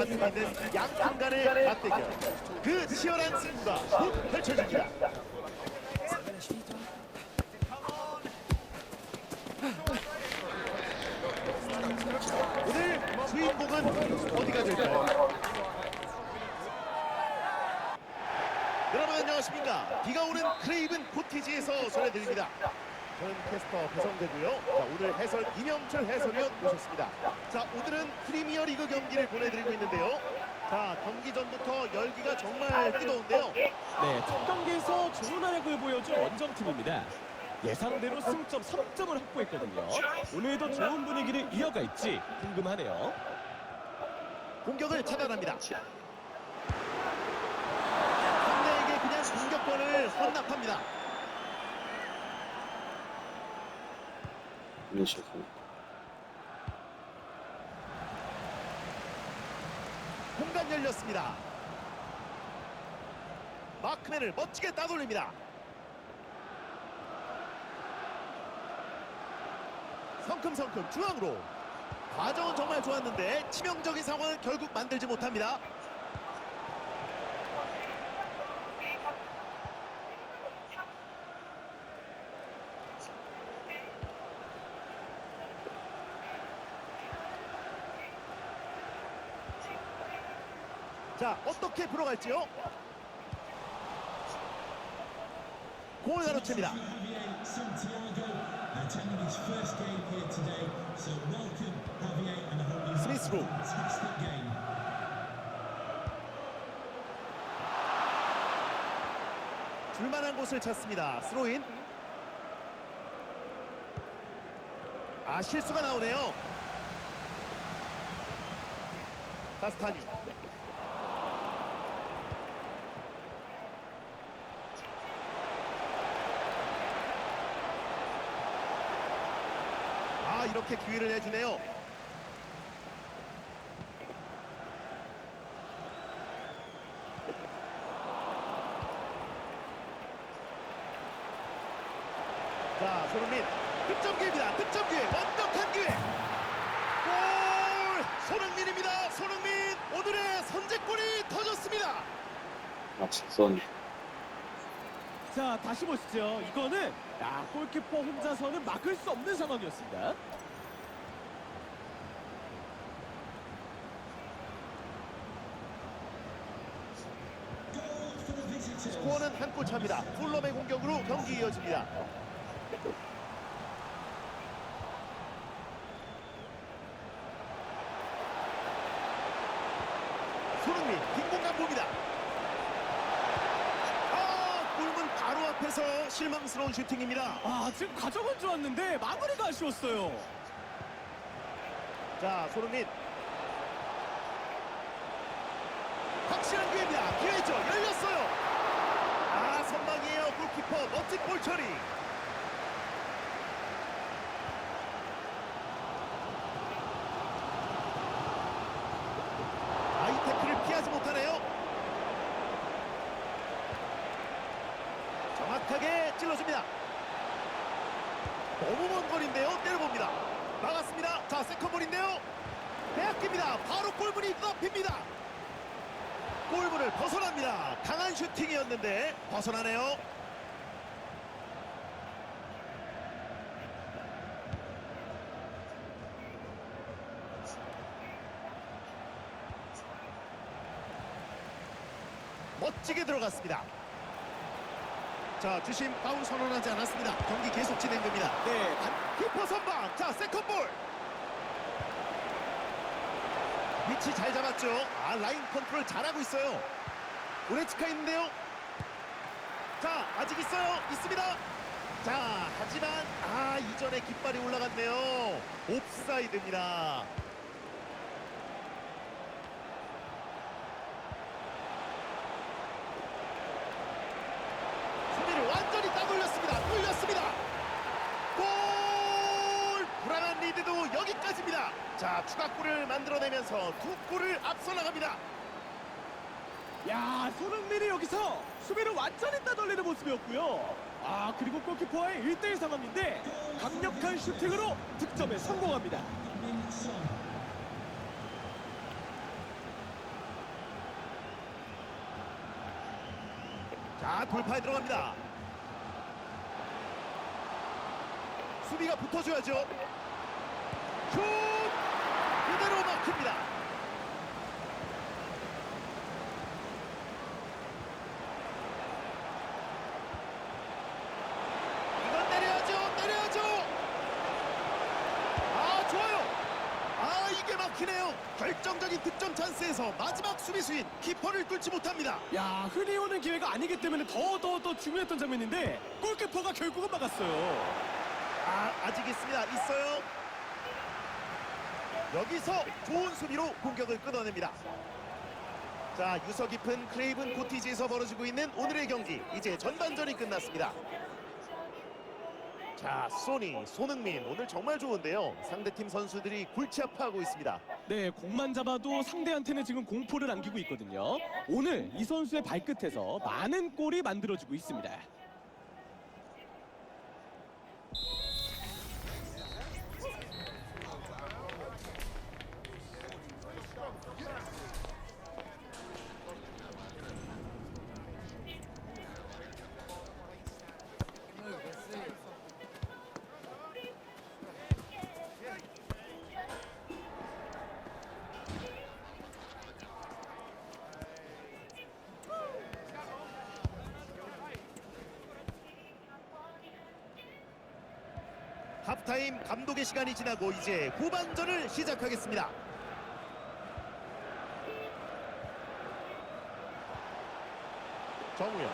받고 있는 양팀 간의 맞대결. 그 치열한 승부가 곧 펼쳐집니다. 오늘 주인공은 어디가 될까요? 여러분 안녕하십니까? 비가 오는 크레이븐 코티지에서 전해드립니다. 저는 캐스터 배성대고요. 자, 오늘 해설 이명철 해설위원 모셨습니다. 자, 오늘은 프리미어 리그 경기를 보내드리고 있는데요. 자, 경기 전부터 열기가 정말 뜨거운데요. 네, 첫 경기에서 좋은 활약을 보여준 원정팀입니다. 예상대로 승점 3점을 확보했거든요. 오늘도 좋은 분위기를 이어갈지 궁금하네요. 공격을 차단합니다. 상대에게 그냥 공격권을 헌납합니다. 이런 식으로 공간 열렸습니다. 마크맨을 멋지게 따돌립니다. 성큼성큼 중앙으로 과정은 정말 좋았는데 치명적인 상황을 결국 만들지 못합니다. 자 어떻게 풀어갈지요? 공을 가로챕니다. 스미스로. 줄만한 곳을 찾습니다. 스로인. 아 실수가 나오네요. 카스타니. 아 이렇게 기회를 내주네요. 자, 손흥민 득점 기회입니다. 득점 기회, 완벽한 기회. 골! 손흥민입니다. 손흥민 오늘의 선제골이 터졌습니다. 아 직선 자, 다시 보시죠. 이거는 야, 골키퍼 혼자서는 막을 수 없는 상황이었습니다. Goal for the visitors. 스코어는 한 골 차입니다. 풀럼의 공격으로 경기 이어집니다. 손흥민 빈 공간 봅니다. 아, 골문 바로 앞에서 실망스러운 슈팅입니다. 아, 지금 과정은 좋았는데 마무리가 아쉬웠어요. 자, 손흥민. 확실한 기회입니다. 기회죠. 열렸어요. 아, 선방이에요. 골키퍼 멋진 볼 처리. 아이 태클을 피하지 못하네요. 정확하게 찔러줍니다. 너무 먼 거리인데요. 때려봅니다. 막았습니다. 자, 세컨볼인데요. 빼앗깁니다. 바로 골문이 앞입니다. 골문을 벗어납니다. 강한 슈팅이었는데 벗어나네요. 멋지게 들어갔습니다. 자, 주심 파울 선언하지 않았습니다. 경기 계속 진행됩니다. 네, 키퍼 선방. 자, 세컨볼. 위치 잘 잡았죠. 아, 라인 컨트롤 잘하고 있어요. 오레츠카 있는데요. 자, 아직 있어요. 있습니다. 자, 하지만 아, 이전에 깃발이 올라갔네요. 옵사이드입니다. 자 추가골을 만들어내면서 두 골을 앞서 나갑니다. 야 손흥민이 여기서 수비를 완전히 따돌리는 모습이었고요. 아 그리고 골키퍼와의 1대1 상황인데 강력한 슈팅으로 득점에 성공합니다. 자 돌파에 들어갑니다. 수비가 붙어줘야죠. 슛! 그대로 막힙니다. 이건 때려야죠, 때려야죠. 아 좋아요. 아 이게 막히네요. 결정적인 득점 찬스에서 마지막 수비수인 키퍼를 뚫지 못합니다. 야 흔히 오는 기회가 아니기 때문에 더 더 더 중요했던 장면인데 골키퍼가 결국은 막았어요. 아, 아직 있습니다. 있어요. 여기서 좋은 수비로 공격을 끊어냅니다. 자, 유서 깊은 크레이븐 코티지에서 벌어지고 있는 오늘의 경기. 이제 전반전이 끝났습니다. 자, 소니, 손흥민 오늘 정말 좋은데요. 상대팀 선수들이 골치 아파하고 있습니다. 네, 공만 잡아도 상대한테는 지금 공포를 안기고 있거든요. 오늘 이 선수의 발끝에서 많은 골이 만들어지고 있습니다. 감독의 시간이 지나고 이제 후반전을 시작하겠습니다. 정우영.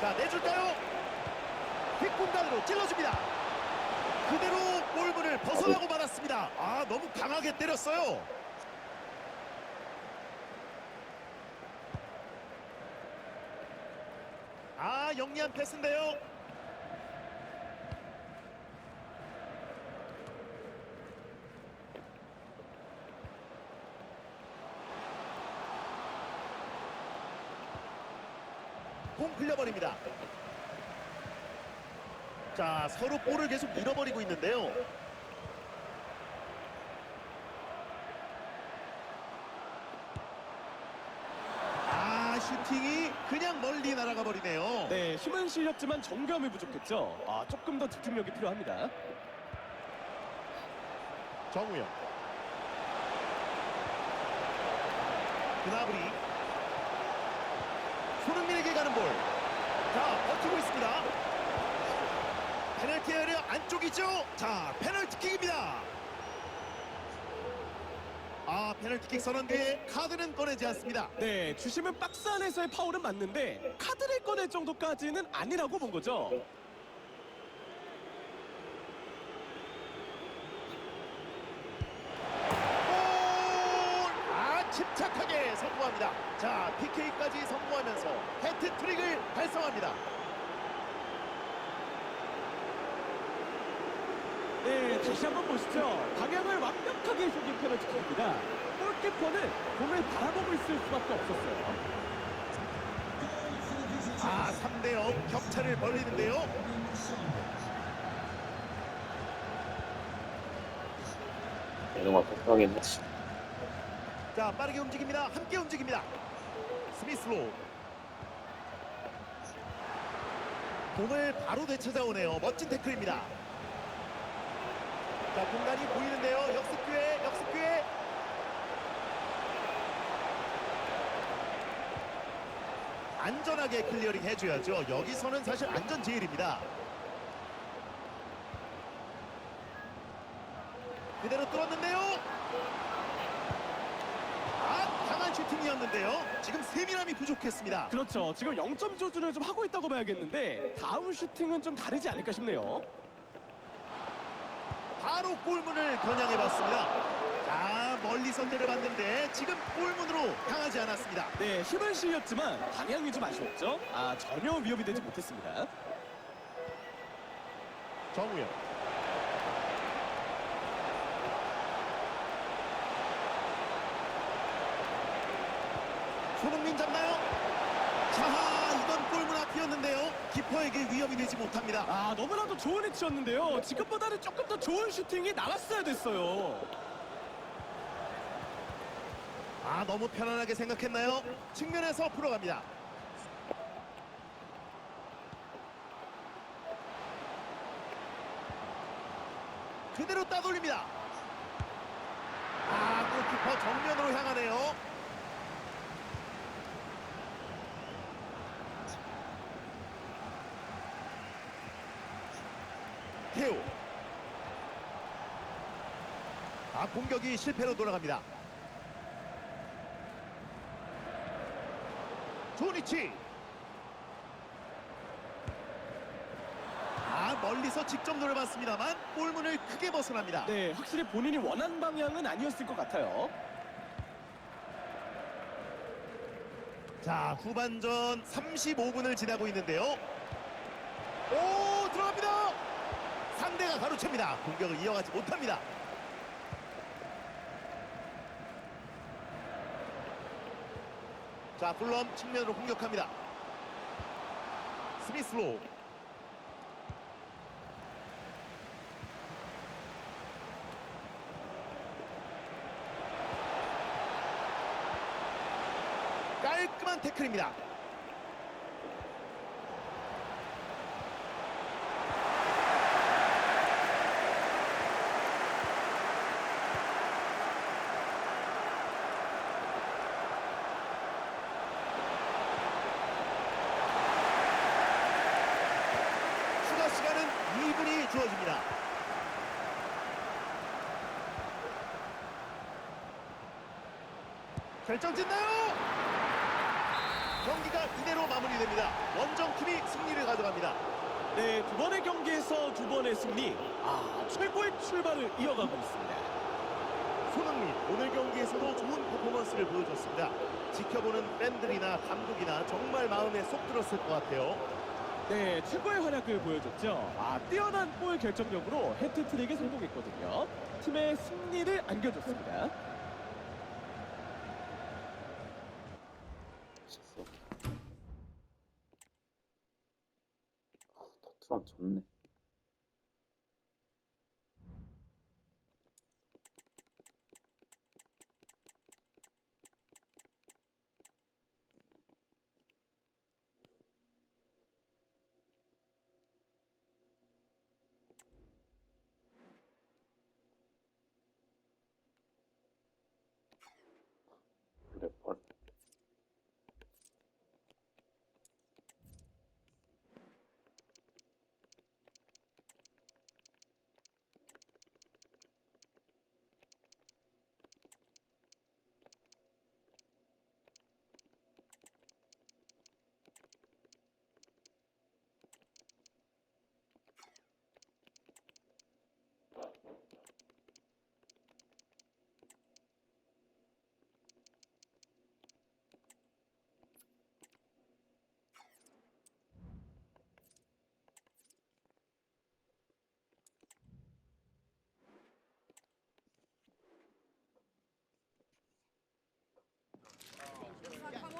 자, 내줄까요? 뒷공간으로 찔러줍니다. 그대로 골문을 벗어나고 말았습니다. 아, 너무 강하게 때렸어요. 아, 영리한 패스인데요. 공 흘려버립니다. 자, 서로 볼을 계속 잃어버리고 있는데요. 아, 슈팅이 그냥 멀리 날아가 버리네요. 네, 힘은 실렸지만 정감이 부족했죠. 아, 조금 더 집중력이 필요합니다. 정우영. 그나브리. 손흥민에게 가는 볼. 자, 버티고 있습니다. 페널티 에리어 안쪽이죠. 자, 페널티킥입니다. 아, 페널티킥 선언 뒤에 카드는 꺼내지 않습니다. 네, 주심은 박스 안에서의 파울은 맞는데 카드를 꺼낼 정도까지는 아니라고 본 거죠. 골! 아, 침착하게 성공합니다. 자, PK까지 성공하면서 해트트릭을 달성합니다. 네, 다시 한번 보시죠. 방향을 완벽하게 속인 페널티킥입니다. 골키퍼는 공을 바라보고 있을 수밖에 없었어요. 아, 3대 0 격차를 벌리는데요. 폭하긴 했지. 자, 빠르게 움직입니다. 함께 움직입니다. 스미스로. 공을 바로 되찾아오네요. 멋진 태클입니다. 자, 공간이 보이는데요. 역습 기회, 역습 기회. 안전하게 클리어링 해줘야죠. 여기서는 사실 안전 제일입니다. 그대로 뚫었는데요. 아, 강한 슈팅이었는데요. 지금 세밀함이 부족했습니다. 그렇죠. 지금 0점 조준을 좀 하고 있다고 봐야겠는데 다음 슈팅은 좀 다르지 않을까 싶네요. 바로 골문을 겨냥해봤습니다. 자, 멀리서 때려봤는데 지금 골문으로 향하지 않았습니다. 네, 힘은 실렸지만 방향이 좀 아쉬웠죠. 아, 전혀 위협이 되지 못했습니다. 정우영. 손흥민 잡나요? 자하 이건 골문 앞이었는데요. 키퍼에게 위협이 되지 못합니다. 아 너무나도 좋은 위치였는데요. 네. 지금보다는 조금 더 좋은 슈팅이 나왔어야 됐어요. 아 너무 편안하게 생각했나요? 측면에서 풀어갑니다. 그대로 따돌립니다. 아 골키퍼 정면으로 향하네요. 태우. 아, 공격이 실패로 돌아갑니다. 조니치. 아, 멀리서 직접 노려봤습니다만 골문을 크게 벗어납니다. 네, 확실히 본인이 원하는 방향은 아니었을 것 같아요. 자 후반전 35분을 지나고 있는데요 오 들어갑니다 상대가 가로챕니다. 공격을 이어가지 못합니다. 자 ful럼 측면으로 공격합니다. 스미스로. 깔끔한 태클입니다. 추가 시간은 2분이 주어집니다. 결정짓나요? 경기가 이대로 마무리됩니다. 원정팀이 승리를 가져갑니다. 네, 두 번의 경기에서 두 번의 승리. 아, 최고의 출발을 이어가고 있습니다. 손흥민 오늘 경기에서도 좋은 퍼포먼스를 보여줬습니다. 지켜보는 팬들이나 감독이나 정말 마음에 쏙 들었을 것 같아요. 네, 최고의 활약을 보여줬죠. 아, 뛰어난 골 결정력으로 해트트릭에 성공했거든요. 팀의 승리를 안겨줬습니다. 미쳤어. 아, 토트넘 좋네.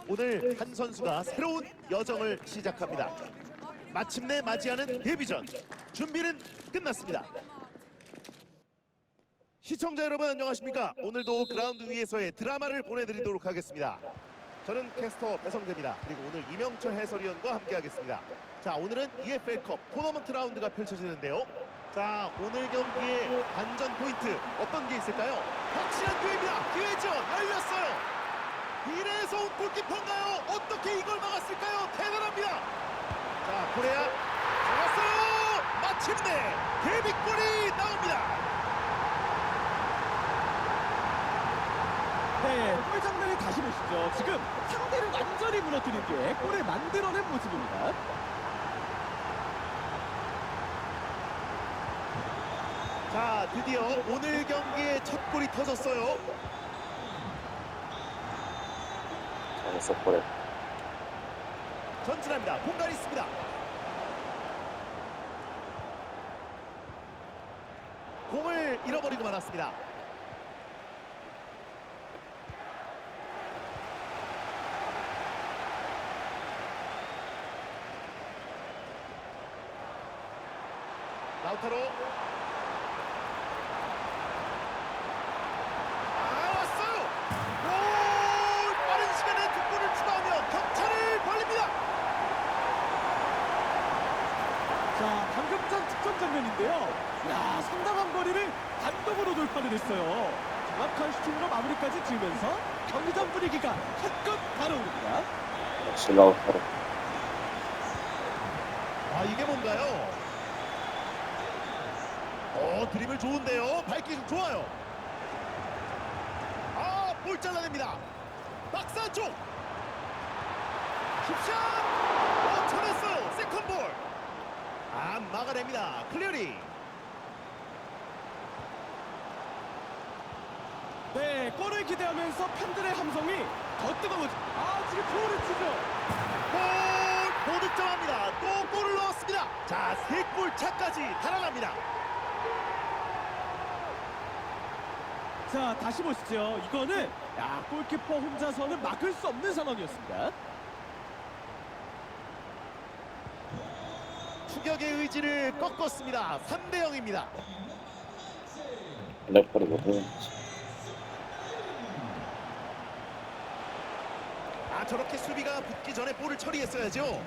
오늘 한 선수가 새로운 여정을 시작합니다. 마침내 맞이하는 데뷔전 준비는 끝났습니다. 시청자 여러분 안녕하십니까? 오늘도 그라운드 위에서의 드라마를 보내드리도록 하겠습니다. 저는 캐스터 배성재입니다. 그리고 오늘 이명철 해설위원과 함께하겠습니다. 자 오늘은 EFL컵 토너먼트 라운드가 펼쳐지는데요. 자 오늘 경기의 반전 포인트 어떤 게 있을까요? 확실한 기회입니다. 기회죠. 열렸어요. 이래서 온 골키퍼인가요? 어떻게 이걸 막았을까요? 대단합니다. 자, 코레아 잡았어요. 마침내 데뷔골이 나옵니다. 네, 골 장면을 다시 보시죠. 지금 상대를 완전히 무너뜨린 뒤에 골을 만들어낸 모습입니다. 자, 드디어 오늘 경기의 첫 골이 터졌어요. 잘했어, 버려. 전진합니다. 공간 있습니다. 공을 잃어버리고 말았습니다. 라우타로 아 왔어요. 골 빠른 시간에 두 골을 추가하며 격차를 벌립니다. 자, 방금 전 득점 장면인데요. 야, 상당한 거리를 있어요. 정확한 슈팅으로 마무리까지 지으면서 경기장 분위기가 한껏 달아오릅니다. 역시 라우타로. 아 이게 뭔가요? 어 드리블 좋은데요. 발기좀 좋아요. 아볼 잘라냅니다. 박스 안쪽. 힙샷. 어 쳐냈어요. 세컨 볼. 아 막아냅니다. 클리어링. 네, 골을 기대하면서 팬들의 함성이 더 뜨거워지. 아, 지금 골을 치죠. 골! 고득점합니다. 또 골을 넣었습니다. 자, 세골 차까지 달아납니다. 자, 다시 보시죠. 이거는 야, 골키퍼 혼자서는 막을 수 없는 상황이었습니다. 추격의 의지를 꺾었습니다. 3대 0입니다. 레퍼리 못해. 아, 저렇게 수비가 붙기 전에 볼을 처리했어야죠.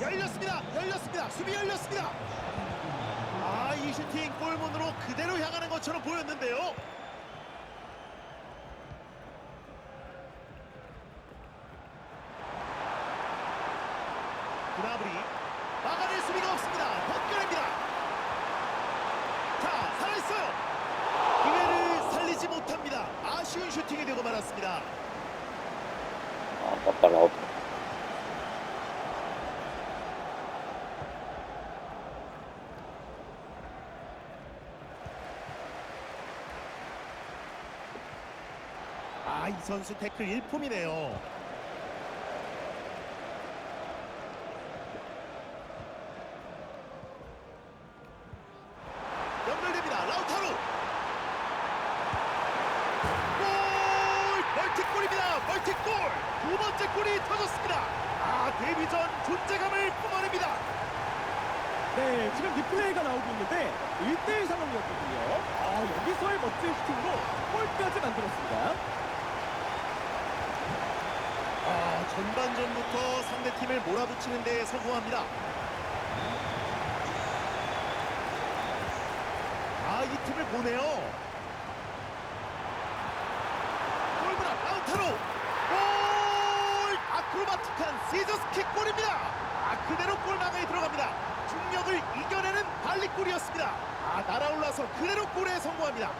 열렸습니다. 열렸습니다. 수비 열렸습니다. 아, 이 슈팅 골문으로 그대로 향하는 것처럼 보였는데요. 그나브리 막아낼 수비가 없습니다. 벗겨냅니다. 자, 살아있어요. 기회를 살리지 못합니다. 아쉬운 슈팅이 되고 말았습니다. 아, 아까 라우타. 아, 이 선수 태클 일품이네요. 연결됩니다. 라우타로. 골! 멀티골입니다. 멀티골. 두 번째 골이 터졌습니다. 아, 데뷔전 존재감을 뿜어냅니다. 네, 지금 리플레이가 나오고 있는데 1대1 상황이었거든요. 아, 여기서의 멋진 슈팅으로 골까지 만들었습니다. 아, 전반전부터 상대팀을 몰아붙이는 데 성공합니다. 아, 이 틈을 보네요. 골문 앞 라우타로 골! 아크로바틱한 시저스킥 골입니다. 아, 그대로 골망에 들어갑니다. 중력을 이겨내는 발리골이었습니다. 아, 날아올라서 그대로 골에 성공합니다.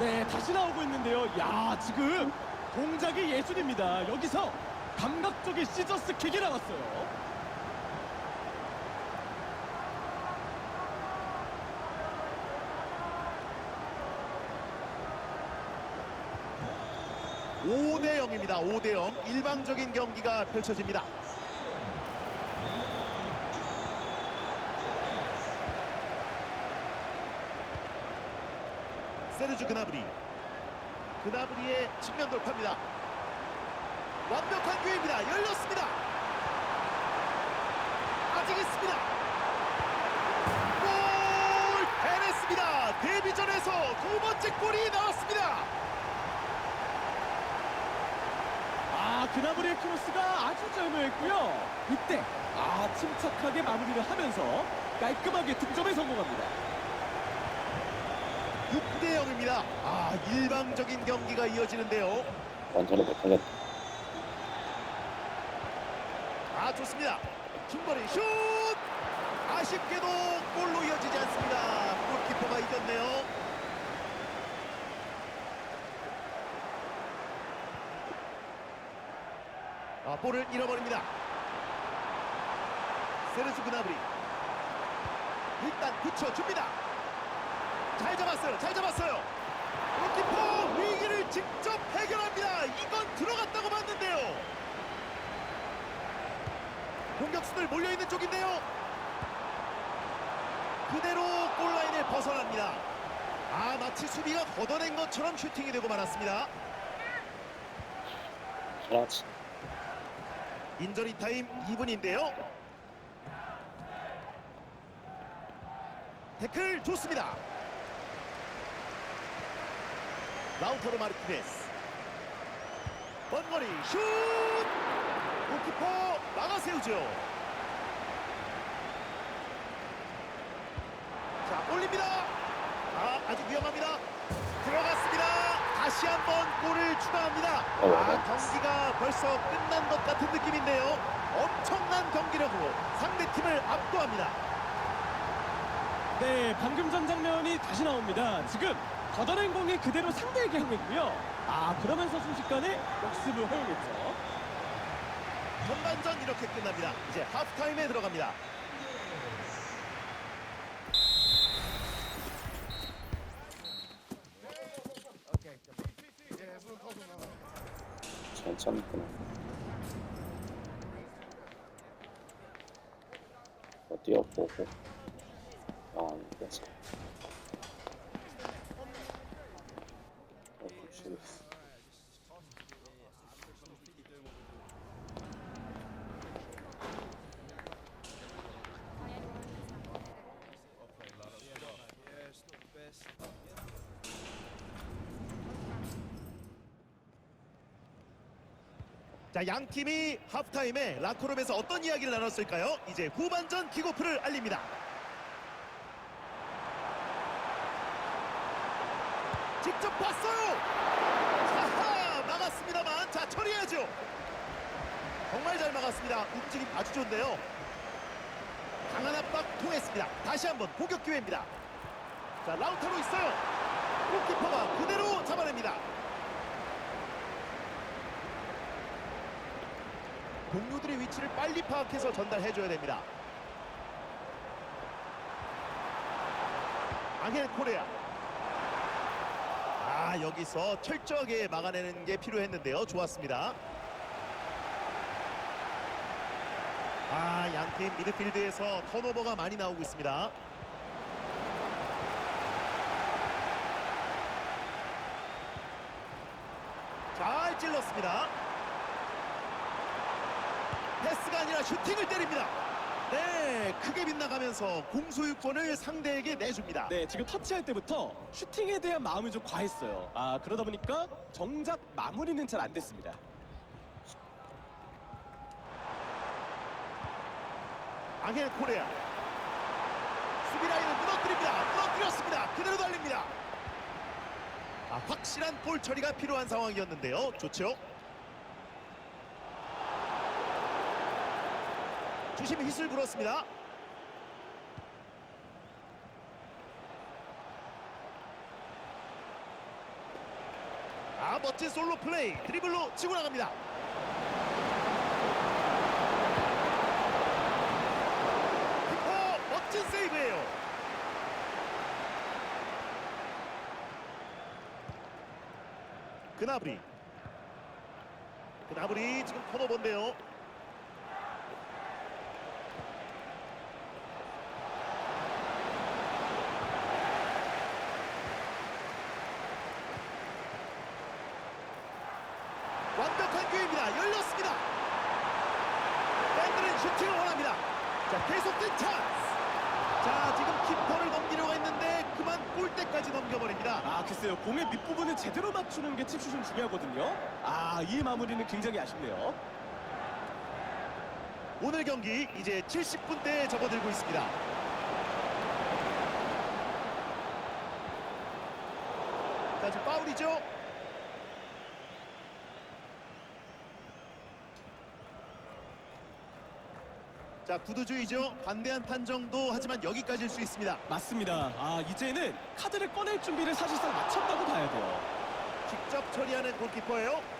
네, 다시 나오고 있는데요. 야, 지금 동작이 예술입니다. 여기서 감각적인 시저스 킥이 나왔어요. 오대 0입니다. 5대 0. 일방적인 경기가 펼쳐집니다. 세르주 그나브리. 그나브리의 측면 돌파입니다. 완벽한 기회입니다. 열렸습니다. 아직 있습니다. 골! 해냈습니다. 데뷔전에서 두 번째 골이 나왔습니다. 아, 그나브리의 크로스가 아주 절묘했고요. 이때 아, 침착하게 마무리를 하면서 깔끔하게 득점에 성공합니다. 6대 0입니다. 아, 일방적인 경기가 이어지는데요. 완전히 못하겠다. 아, 좋습니다. 중거리 슛! 아쉽게도 골로 이어지지 않습니다. 골키퍼가 이겼네요. 아, 볼을 잃어버립니다. 세르주 그나브리. 일단 붙여줍니다. 잘 잡았어요. 잘 잡았어요. 골키퍼 위기를 직접 해결합니다. 이건 들어갔다고 봤는데요. 공격수들 몰려있는 쪽인데요. 그대로 골라인을 벗어납니다. 아 마치 수비가 걷어낸 것처럼 슈팅이 되고 말았습니다. 잘하지. 인저리 타임 2분인데요. 태클 좋습니다. 라우터로 마르티네스. 원거리 슛! 골키퍼 막아 세우죠. 자 올립니다. 아, 아주 위험합니다. 들어갔습니다. 다시 한번 골을 추가합니다. 어, 아, 네. 경기가 벌써 끝난 것 같은 느낌인데요. 엄청난 경기력으로 상대 팀을 압도합니다. 네, 방금 전 장면이 다시 나옵니다. 지금 걷어낸 공이 그대로 상대에게 향했고요. 아, 그러면서 순식간에 역습을 허용했죠. 전반전 이렇게 끝납니다. 이제 하프타임에 들어갑니다. 천천히 끊어. 어, 뛰어보고. 아, 이거지. 어, 부추겠어. 자, 양 팀이 하프타임에 라커룸에서 어떤 이야기를 나눴을까요? 이제 후반전 킥오프를 알립니다. 직접 봤어요. 하하, 막았습니다만 자 처리해야죠. 정말 잘 막았습니다. 움직임 아주 좋은데요. 강한 압박 통했습니다. 다시 한번 공격 기회입니다. 자 라우타로 있어요. 골키퍼가 그대로 잡아냅니다. 동료들의 위치를 빨리 파악해서 전달해줘야 됩니다. 앙헬 코레아. 아 여기서 철저하게 막아내는 게 필요했는데요. 좋았습니다. 아 양팀 미드필드에서 턴오버가 많이 나오고 있습니다. 잘 찔렀습니다. 패스가 아니라 슈팅을 때립니다. 네, 크게 빗나가면서 공소유권을 상대에게 내줍니다. 네, 지금 터치할 때부터 슈팅에 대한 마음이 좀 과했어요. 아, 그러다 보니까 정작 마무리는 잘 안 됐습니다. 앙헬 코레아. 수비 라인을 무너뜨립니다. 무너뜨렸습니다. 그대로 달립니다. 아, 확실한 볼 처리가 필요한 상황이었는데요. 좋죠? 주심이 휘슬 불었습니다. 아 멋진 솔로 플레이 드리블로 치고 나갑니다. 키퍼 멋진 세이브예요. 그나브리 그나브리 지금 턴오버인데요. 완벽한 기회입니다. 열렸습니다. 팬들은 슈팅을 원합니다. 자, 계속된 찬스. 자, 지금 키퍼를 넘기려고 했는데 그만 골대까지 넘겨버립니다. 아, 글쎄요. 공의 밑부분을 제대로 맞추는 게 칩슛은 중요하거든요. 아, 이 마무리는 굉장히 아쉽네요. 오늘 경기 이제 70분대에 접어들고 있습니다. 자, 지금 파울이죠? 자, 구두주의죠. 반대한 판정도 하지만 여기까지일 수 있습니다. 맞습니다. 아, 이제는 카드를 꺼낼 준비를 사실상 마쳤다고 봐야 돼요. 직접 처리하는 골키퍼예요.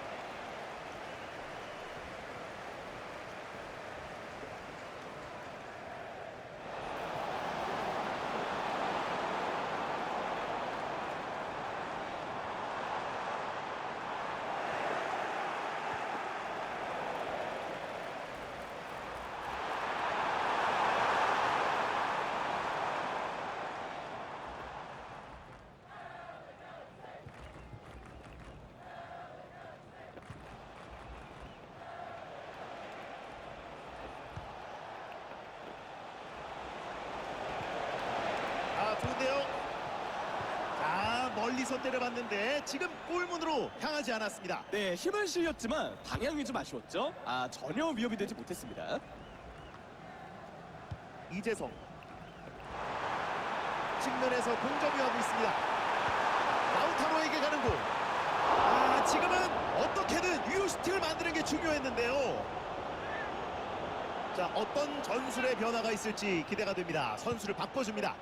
아, 좋은데요. 자, 멀리서 때려봤는데 지금 골문으로 향하지 않았습니다. 네, 힘을 실렸지만 방향이 좀 아쉬웠죠. 아, 전혀 위협이 되지 못했습니다. 이재성 측면에서 공점이 하고 있습니다. 라우타로에게 가는 공. 아, 지금은 어떻게든 유효 슈팅을 만드는 게 중요했는데요. 자, 어떤 전술의 변화가 있을지 기대가 됩니다. 선수를 바꿔줍니다.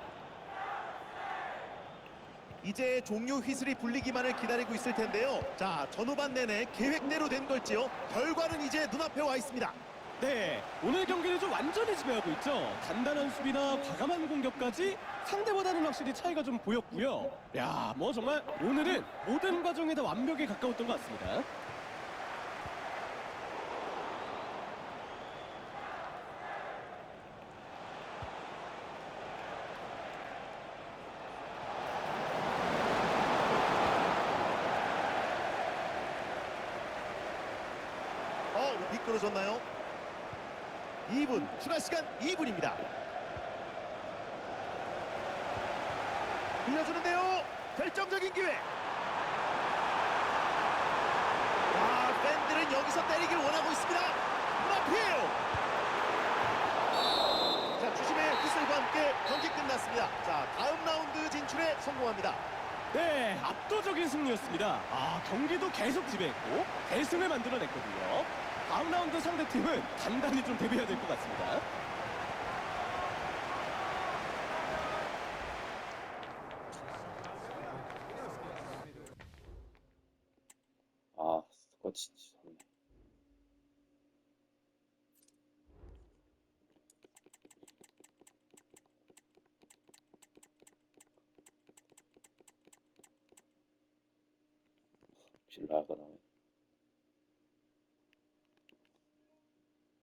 이제 종료 휘슬이 불리기만을 기다리고 있을 텐데요. 자, 전후반 내내 계획대로 된 걸지요. 결과는 이제 눈앞에 와 있습니다. 네, 오늘 경기를 좀 완전히 지배하고 있죠. 단단한 수비나 과감한 공격까지 상대보다는 확실히 차이가 좀 보였고요. 야, 뭐 정말 오늘은 모든 과정에 다 완벽에 가까웠던 것 같습니다. 어, 미끄러졌나요? 2분, 추가 시간 2분입니다. 빌려주는데요. 결정적인 기회. 아, 팬들은 여기서 때리길 원하고 있습니다. 문앞이에요. 자, 주심의 휘슬과 함께 경기 끝났습니다. 자, 다음 라운드 진출에 성공합니다. 네, 압도적인 승리였습니다. 아, 경기도 계속 지배했고 대승을 만들어냈거든요. 다음 라운드 상대팀은 단단히 좀 대비해야 될 것 같습니다.